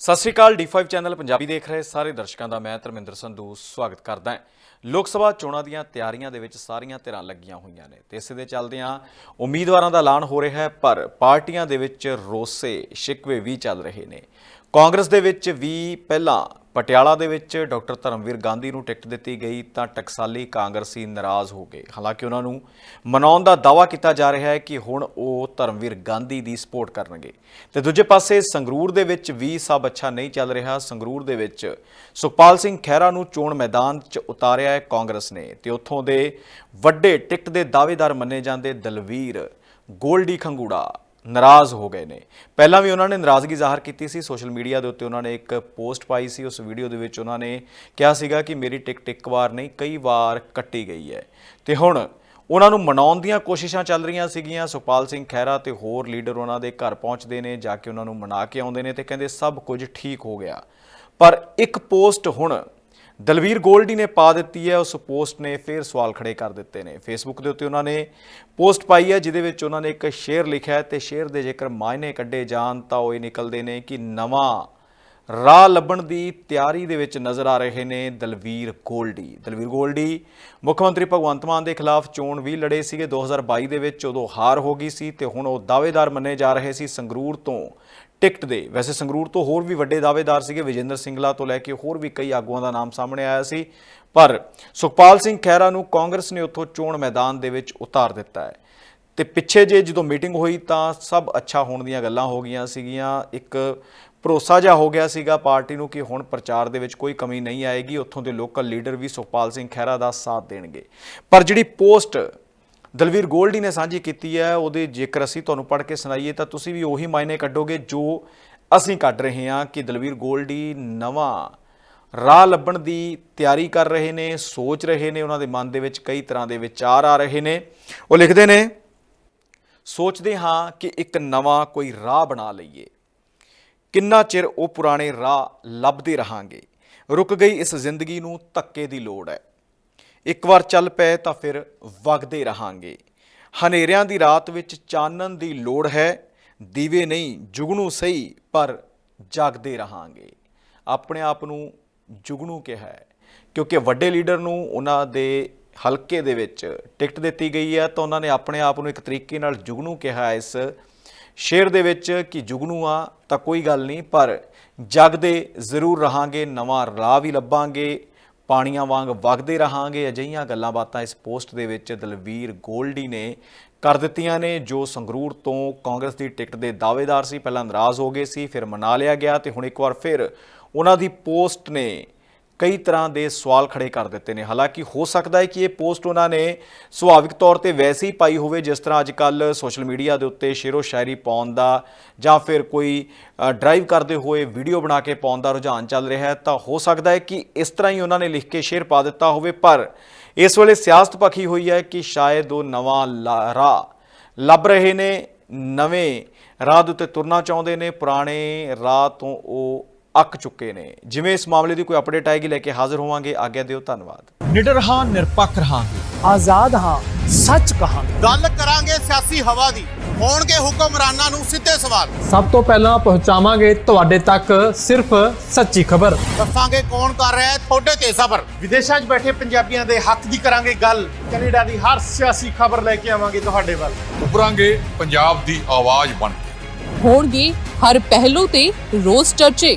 ਸਤਿ ਸ਼੍ਰੀ ਅਕਾਲ D5 channel Punjabi ਦੇਖ ਰਹੇ ਸਾਰੇ ਦਰਸ਼ਕਾਂ ਦਾ, ਮੈਂ ਧਰਮਿੰਦਰ ਸੰਧੂ ਸਵਾਗਤ ਕਰਦਾ ਹਾਂ। ਲੋਕ ਸਭਾ ਚੋਣਾਂ ਦੀਆਂ ਤਿਆਰੀਆਂ ਦੇ ਵਿੱਚ ਸਾਰੀਆਂ ਧਿਰਾਂ ਲੱਗੀਆਂ ਹੋਈਆਂ ਨੇ ਤੇ ਇਸੇ ਦੇ ਚੱਲਦਿਆਂ ਉਮੀਦਵਾਰਾਂ ਦਾ ਐਲਾਨ ਹੋ ਰਿਹਾ ਹੈ, ਪਰ ਪਾਰਟੀਆਂ ਦੇ ਵਿੱਚ ਰੋਸੇ, ਸ਼ਿਕਵੇ ਵੀ ਚੱਲ ਰਹੇ ਨੇ। ਕਾਂਗਰਸ ਦੇ ਵਿੱਚ ਵੀ ਪਹਿਲਾਂ ਪਟਿਆਲਾ ਦੇ ਵਿੱਚ ਡਾਕਟਰ ਧਰਮਵੀਰ ਗਾਂਧੀ ਨੂੰ ਟਿਕਟ ਦਿੱਤੀ ਗਈ ਤਾਂ ਟਕਸਾਲੀ ਕਾਂਗਰਸੀ ਨਾਰਾਜ਼ ਹੋ ਗਏ। ਹਾਲਾਂਕਿ ਉਹਨਾਂ ਨੂੰ ਮਨਾਉਣ ਦਾ ਦਾਵਾ ਕੀਤਾ ਜਾ ਰਿਹਾ ਹੈ ਕਿ ਹੁਣ ਉਹ ਧਰਮਵੀਰ ਗਾਂਧੀ ਦੀ ਸਪੋਰਟ ਕਰਨਗੇ। ਤੇ ਦੂਜੇ ਪਾਸੇ ਸੰਗਰੂਰ ਦੇ ਵਿੱਚ ਵੀ ਸਭ ਅੱਛਾ ਨਹੀਂ ਚੱਲ ਰਿਹਾ। ਸੰਗਰੂਰ ਦੇ ਵਿੱਚ ਸੁਖਪਾਲ ਸਿੰਘ ਖਹਿਰਾ ਨੂੰ ਚੋਣ ਮੈਦਾਨ 'ਚ ਉਤਾਰਿਆ ਹੈ ਕਾਂਗਰਸ ਨੇ ਤੇ ਉੱਥੋਂ ਦੇ ਵੱਡੇ ਟਿਕਟ ਦੇ ਦਾਅਵੇਦਾਰ ਮੰਨੇ ਜਾਂਦੇ ਦਲਵੀਰ ਗੋਲਡੀ ਖੰਗੂੜਾ। ਨਾਰਾਜ਼ ਹੋ ਗਏ ਨੇ। ਪਹਿਲਾਂ ਵੀ ਉਹਨਾਂ ਨੇ ਨਾਰਾਜ਼ਗੀ ਜ਼ਾਹਰ ਕੀਤੀ ਸੀ, ਸੋਸ਼ਲ ਮੀਡੀਆ ਦੇ ਉੱਤੇ ਉਹਨਾਂ ਨੇ ਇੱਕ ਪੋਸਟ ਪਾਈ ਸੀ, ਉਸ ਵੀਡੀਓ ਦੇ ਵਿੱਚ ਉਹਨਾਂ ਨੇ ਕਿਹਾ ਸੀਗਾ ਕਿ ਮੇਰੀ ਟਿਕਟ ਇੱਕ ਵਾਰ ਨਹੀਂ, ਕਈ ਵਾਰ ਕੱਟੀ ਗਈ ਹੈ। ਤੇ ਹੁਣ ਉਹਨਾਂ ਨੂੰ ਮਨਾਉਣ ਦੀਆਂ ਕੋਸ਼ਿਸ਼ਾਂ ਚੱਲ ਰਹੀਆਂ ਸੀਗੀਆਂ। ਸੁਖਪਾਲ ਸਿੰਘ ਖਹਿਰਾ ਤੇ ਹੋਰ ਲੀਡਰ ਉਹਨਾਂ ਦੇ ਘਰ ਪਹੁੰਚਦੇ ਨੇ, ਜਾ ਕੇ ਉਹਨਾਂ ਨੂੰ ਮਨਾ ਕੇ ਆਉਂਦੇ ਨੇ ਤੇ ਕਹਿੰਦੇ ਸਭ ਕੁਝ ਠੀਕ ਹੋ ਗਿਆ। ਪਰ ਇੱਕ ਪੋਸਟ ਹੁਣ ਦਲਵੀਰ ਗੋਲਡੀ ਨੇ ਪਾ ਦਿੱਤੀ ਹੈ, ਉਸ ਪੋਸਟ ਨੇ ਫਿਰ ਸਵਾਲ ਖੜੇ ਕਰ ਦਿੱਤੇ ਨੇ। ਫੇਸਬੁੱਕ ਦੇ ਉੱਤੇ ਉਹਨਾਂ ਨੇ ਪੋਸਟ ਪਾਈ ਹੈ, ਜਿਹਦੇ ਵਿੱਚ ਉਹਨਾਂ ਨੇ ਇੱਕ ਸ਼ੇਰ ਲਿਖਿਆ ਹੈ ਤੇ ਸ਼ੇਰ ਦੇ ਜੇਕਰ ਮਾਇਨੇ ਕੱਢੇ ਜਾਣ ਤਾਂ ਉਹ ਇਹ ਨਿਕਲਦੇ ਨੇ ਕਿ ਨਵਾਂ ਰਾਹ ਲੱਭਣ ਦੀ ਤਿਆਰੀ ਦੇ ਵਿੱਚ ਨਜ਼ਰ ਆ ਰਹੇ ਨੇ ਦਲਵੀਰ ਗੋਲਡੀ। ਦਲਵੀਰ ਗੋਲਡੀ ਮੁੱਖ ਮੰਤਰੀ ਭਗਵੰਤ ਮਾਨ ਦੇ ਖਿਲਾਫ ਚੋਣ ਵੀ ਲੜੇ ਸੀਗੇ। 2022 ਦੇ ਵਿੱਚ ਉਦੋਂ ਹਾਰ ਹੋ ਗਈ ਸੀ ਤੇ ਹੁਣ ਉਹ ਦਾਅਵੇਦਾਰ ਮੰਨੇ ਜਾ ਰਹੇ ਸੀ ਸੰਗਰੂਰ ਤੋਂ ਟਿਕਟ ਦੇ। ਵੈਸੇ ਸੰਗਰੂਰ ਤੋਂ ਹੋਰ ਵੀ ਵੱਡੇ ਦਾਅਵੇਦਾਰ ਸੀਗੇ, ਵਿਜੇਂਦਰ ਸਿੰਗਲਾ ਤੋਂ ਲੈ ਕੇ ਹੋਰ ਵੀ ਕਈ ਆਗੂਆਂ ਦਾ ਨਾਮ ਸਾਹਮਣੇ ਆਇਆ ਸੀ। ਪਰ ਸੁਖਪਾਲ ਸਿੰਘ ਖਹਿਰਾ ਨੂੰ ਕਾਂਗਰਸ ਨੇ ਉੱਥੋਂ ਚੋਣ ਮੈਦਾਨ ਦੇ ਵਿੱਚ ਉਤਾਰ ਦਿੱਤਾ ਹੈ। ਤੇ ਪਿੱਛੇ ਜੇ ਜਦੋਂ ਮੀਟਿੰਗ ਹੋਈ ਤਾਂ ਸਭ ਅੱਛਾ ਹੋਣ ਦੀਆਂ ਗੱਲਾਂ ਹੋ ਗਈਆਂ ਸੀਗੀਆਂ। ਇੱਕ ਭਰੋਸਾ ਜਿਹਾ ਹੋ ਗਿਆ ਸੀਗਾ ਪਾਰਟੀ ਨੂੰ ਕਿ ਹੁਣ ਪ੍ਰਚਾਰ ਦੇ ਵਿੱਚ ਕੋਈ ਕਮੀ ਨਹੀਂ ਆਏਗੀ। ਉੱਥੋਂ ਦੇ ਲੋਕਲ ਲੀਡਰ ਵੀ ਸੁਖਪਾਲ ਸਿੰਘ ਖਹਿਰਾ ਦਾ ਸਾਥ ਦੇਣਗੇ। ਪਰ ਜਿਹੜੀ ਪੋਸਟ ਦਲਵੀਰ ਗੋਲਡੀ ਨੇ ਸਾਂਝੀ ਕੀਤੀ ਹੈ, ਉਹਦੇ ਜੇਕਰ ਅਸੀਂ ਤੁਹਾਨੂੰ ਪੜ੍ਹ ਕੇ ਸੁਣਾਈਏ ਤਾਂ ਤੁਸੀਂ ਵੀ ਉਹੀ ਮਾਇਨੇ ਕੱਢੋਗੇ ਜੋ ਅਸੀਂ ਕੱਢ ਰਹੇ ਹਾਂ ਕਿ ਦਲਵੀਰ ਗੋਲਡੀ ਨਵਾਂ ਰਾਹ ਲੱਭਣ ਦੀ ਤਿਆਰੀ ਕਰ ਰਹੇ ਨੇ, ਸੋਚ ਰਹੇ ਨੇ, ਉਹਨਾਂ ਦੇ ਮਨ ਦੇ ਵਿੱਚ ਕਈ ਤਰ੍ਹਾਂ ਦੇ ਵਿਚਾਰ ਆ ਰਹੇ ਨੇ। ਉਹ ਲਿਖਦੇ ਨੇ, ਸੋਚਦੇ ਹਾਂ ਕਿ ਇੱਕ ਨਵਾਂ ਕੋਈ ਰਾਹ ਬਣਾ ਲਈਏ। ਕਿੰਨਾ ਚਿਰ ਉਹ ਪੁਰਾਣੇ ਰਾਹ ਲੱਭਦੇ ਰਹਾਂਗੇ? ਰੁਕ ਗਈ ਇਸ ਜ਼ਿੰਦਗੀ ਨੂੰ ਧੱਕੇ ਦੀ ਲੋੜ ਹੈ। ਇੱਕ ਵਾਰ ਚੱਲ ਪਏ ਤਾਂ ਫਿਰ ਵਗਦੇ ਰਹਾਂਗੇ। ਹਨੇਰਿਆਂ ਦੀ ਰਾਤ ਵਿੱਚ ਚਾਨਣ ਦੀ ਲੋੜ ਹੈ, ਦੀਵੇ ਨਹੀਂ ਜੁਗਨੂ ਸਹੀ, ਪਰ ਜਾਗਦੇ ਰਹਾਂਗੇ। ਆਪਣੇ ਆਪ ਨੂੰ ਜੁਗਨੂ ਕਿਹਾ ਹੈ, ਕਿਉਂਕਿ ਵੱਡੇ ਲੀਡਰ ਨੂੰ ਉਹਨਾਂ ਦੇ ਹਲਕੇ ਦੇ ਵਿੱਚ ਟਿਕਟ ਦਿੱਤੀ ਗਈ ਹੈ, ਤਾਂ ਉਹਨਾਂ ਨੇ ਆਪਣੇ ਆਪ ਨੂੰ ਇੱਕ ਤਰੀਕੇ ਨਾਲ ਜੁਗਨੂ ਕਿਹਾ ਇਸ ਸ਼ੇਰ ਦੇ ਵਿੱਚ ਕਿ ਜੁਗਨੂ ਆ ਤਾਂ ਕੋਈ ਗੱਲ ਨਹੀਂ, ਪਰ ਜਗਦੇ ਜ਼ਰੂਰ ਰਹਾਂਗੇ, ਨਵਾਂ ਰਾਹ ਵੀ ਲੱਭਾਂਗੇ। ਪਾਣੀਆਂ ਵਾਂਗ ਵਗਦੇ ਰਹਾਂਗੇ। ਅਜਿਹੀਆਂ ਗੱਲਾਂ ਬਾਤਾਂ ਇਸ ਪੋਸਟ ਦੇ ਵਿੱਚ ਦਲਵੀਰ ਗੋਲਡੀ ਨੇ ਕਰ ਦਿੱਤੀਆਂ ਨੇ, ਜੋ ਸੰਗਰੂਰ ਤੋਂ ਕਾਂਗਰਸ ਦੀ ਟਿਕਟ ਦੇ ਦਾਅਵੇਦਾਰ ਸੀ। ਪਹਿਲਾਂ ਨਾਰਾਜ਼ ਹੋ ਗਏ ਸੀ, ਫਿਰ ਮਨਾ ਲਿਆ ਗਿਆ ਤੇ ਹੁਣ ਇੱਕ ਵਾਰ ਫਿਰ ਉਹਨਾਂ ਦੀ ਪੋਸਟ ਨੇ ਕਈ ਤਰ੍ਹਾਂ ਦੇ ਸਵਾਲ ਖੜੇ ਕਰ ਦਿੱਤੇ ਨੇ। ਹਾਲਾਂਕਿ ਹੋ ਸਕਦਾ ਹੈ ਕਿ ਇਹ ਪੋਸਟ ਉਹਨਾਂ ਨੇ ਸੁਭਾਵਿਕ ਤੌਰ ਤੇ ਵੈਸੇ ਹੀ ਪਾਈ ਹੋਵੇ, ਜਿਸ ਤਰ੍ਹਾਂ ਅੱਜ ਕੱਲ ਸੋਸ਼ਲ ਮੀਡੀਆ ਦੇ ਉੱਤੇ ਸ਼ੇਰੋ ਸ਼ਾਇਰੀ ਪਾਉਣ ਦਾ ਜਾਂ ਫਿਰ ਕੋਈ ਡਰਾਈਵ ਕਰਦੇ ਹੋਏ ਵੀਡੀਓ ਬਣਾ ਕੇ ਪਾਉਣ ਦਾ ਰੁਝਾਨ ਚੱਲ ਰਿਹਾ ਹੈ। ਤਾਂ ਹੋ ਸਕਦਾ ਹੈ ਕਿ ਇਸ ਤਰ੍ਹਾਂ ਹੀ ਉਹਨਾਂ ਨੇ ਲਿਖ ਕੇ ਸ਼ੇਅਰ ਪਾ ਦਿੱਤਾ ਹੋਵੇ, ਪਰ ਇਸ ਵੇਲੇ ਸਿਆਸਤ ਪੱਖੀ ਹੋਈ ਹੈ ਕਿ ਸ਼ਾਇਦ ਉਹ ਨਵਾਂ ਲਾ- ਰਾਹ ਲੱਭ ਰਹੇ ਨੇ, ਨਵੇਂ ਰਾਹ ਦੇ ਉੱਤੇ ਤੁਰਨਾ ਚਾਹੁੰਦੇ ਨੇ। ਪੁਰਾਣੇ ਰਾਹ ਤੋਂ ਉਹ ਅੱਕ ਚੁੱਕੇ ਨੇ। ਜਿਵੇਂ ਇਸ ਮਾਮਲੇ ਦੀ ਕੋਈ ਅਪਡੇਟ ਆਏਗੀ ਲੈ ਕੇ ਹਾਜ਼ਰ ਹੋਵਾਂਗੇ। ਆਗਿਆ ਦਿਓ ਧੰਨਵਾਦ। ਨਿਡਰ ਹਾਂ ਨਿਰਪੱਖ ਰਹਾਂਗੇ। ਆਜ਼ਾਦ ਹਾਂ ਸੱਚ ਕਹਾਂਗੇ। ਗੱਲ ਕਰਾਂਗੇ ਸਿਆਸੀ ਹਵਾ ਦੀ। ਹੋਣਗੇ ਹੁਕਮਰਾਨਾਂ ਨੂੰ ਸਿੱਧੇ ਸਵਾਲ। ਸਭ ਤੋਂ ਪਹਿਲਾਂ ਪਹੁੰਚਾਵਾਂਗੇ ਤੁਹਾਡੇ ਤੱਕ ਸਿਰਫ ਸੱਚੀ ਖਬਰ। ਦੱਸਾਂਗੇ ਕੌਣ ਕਰ ਰਿਹਾ ਹੈ ਤੁਹਾਡੇ ਤੇ ਸਫਰ ਵਿਦੇਸ਼ਾਂ 'ਚ ਬੈਠੇ ਪੰਜਾਬੀਆਂ ਦੇ ਹੱਕ ਦੀ ਕਰਾਂਗੇ ਗੱਲ। ਕੈਨੇਡਾ ਦੀ ਹਰ ਸਿਆਸੀ ਖਬਰ ਲੈ ਕੇ ਆਵਾਂਗੇ ਤੁਹਾਡੇ ਵੱਲ। ਉਭਰਾਂਗੇ ਪੰਜਾਬ ਦੀ ਆਵਾਜ਼ ਬਣ ਕੇ। ਹੋਣਗੇ ਹਰ ਪਹਿਲੂ ਤੇ ਰੋਜ਼ ਚਰਚੇ।